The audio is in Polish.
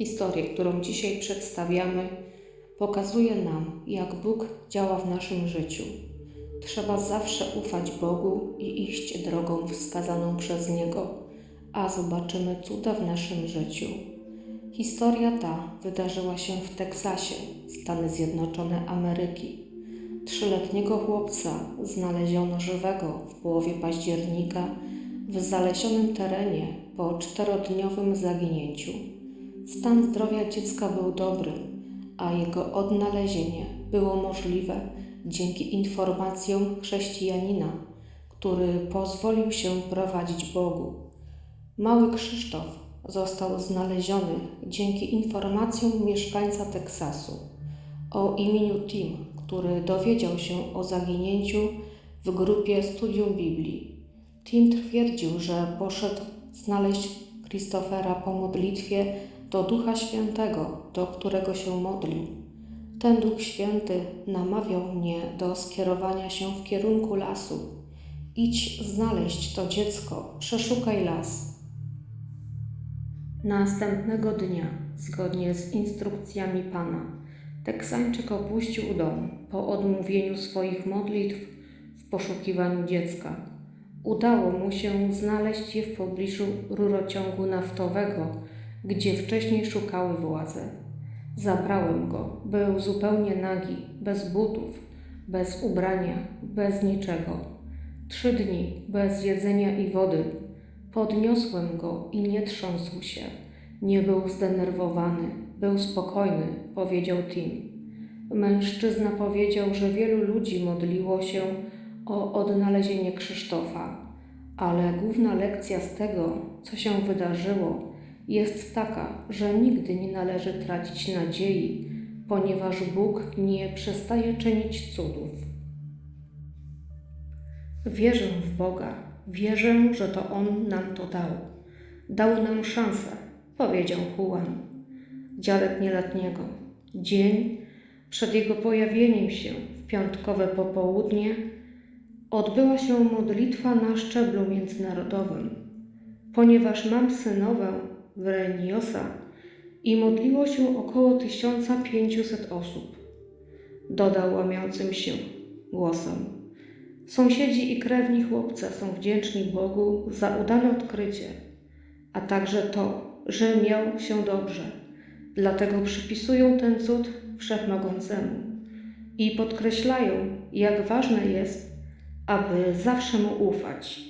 Historię, którą dzisiaj przedstawiamy, pokazuje nam, jak Bóg działa w naszym życiu. Trzeba zawsze ufać Bogu i iść drogą wskazaną przez Niego, a zobaczymy cuda w naszym życiu. Historia ta wydarzyła się w Teksasie, Stany Zjednoczone Ameryki. Trzyletniego chłopca znaleziono żywego w połowie października w zalesionym terenie po czterodniowym zaginięciu. Stan zdrowia dziecka był dobry, a jego odnalezienie było możliwe dzięki informacjom chrześcijanina, który pozwolił się prowadzić Bogu. Mały Krzysztof został znaleziony dzięki informacjom mieszkańca Teksasu o imieniu Tim, który dowiedział się o zaginięciu w grupie Studium Biblii. Tim twierdził, że poszedł znaleźć Christophera po modlitwie do Ducha Świętego, do którego się modlił. Ten Duch Święty namawiał mnie do skierowania się w kierunku lasu. Idź znaleźć to dziecko, przeszukaj las. Następnego dnia, zgodnie z instrukcjami Pana, Teksańczyk opuścił dom po odmówieniu swoich modlitw w poszukiwaniu dziecka. Udało mu się znaleźć je w pobliżu rurociągu naftowego, gdzie wcześniej szukały władze. Zabrałem go. Był zupełnie nagi, bez butów, bez ubrania, bez niczego. Trzy dni bez jedzenia i wody. Podniosłem go i nie trząsł się. Nie był zdenerwowany, był spokojny, powiedział Tim. Mężczyzna powiedział, że wielu ludzi modliło się o odnalezienie Krzysztofa, ale główna lekcja z tego, co się wydarzyło, jest taka, że nigdy nie należy tracić nadziei, ponieważ Bóg nie przestaje czynić cudów. Wierzę w Boga, wierzę, że to On nam to dał. Dał nam szansę, powiedział Juan, dziadek nieletniego. Dzień przed jego pojawieniem się w piątkowe popołudnie odbyła się modlitwa na szczeblu międzynarodowym, ponieważ mam synowę w Reniosa i modliło się około 1500 osób. Dodał łamiącym się głosem. Sąsiedzi i krewni chłopca są wdzięczni Bogu za udane odkrycie, a także to, że miał się dobrze. Dlatego przypisują ten cud wszechmogącemu i podkreślają, jak ważne jest, aby zawsze mu ufać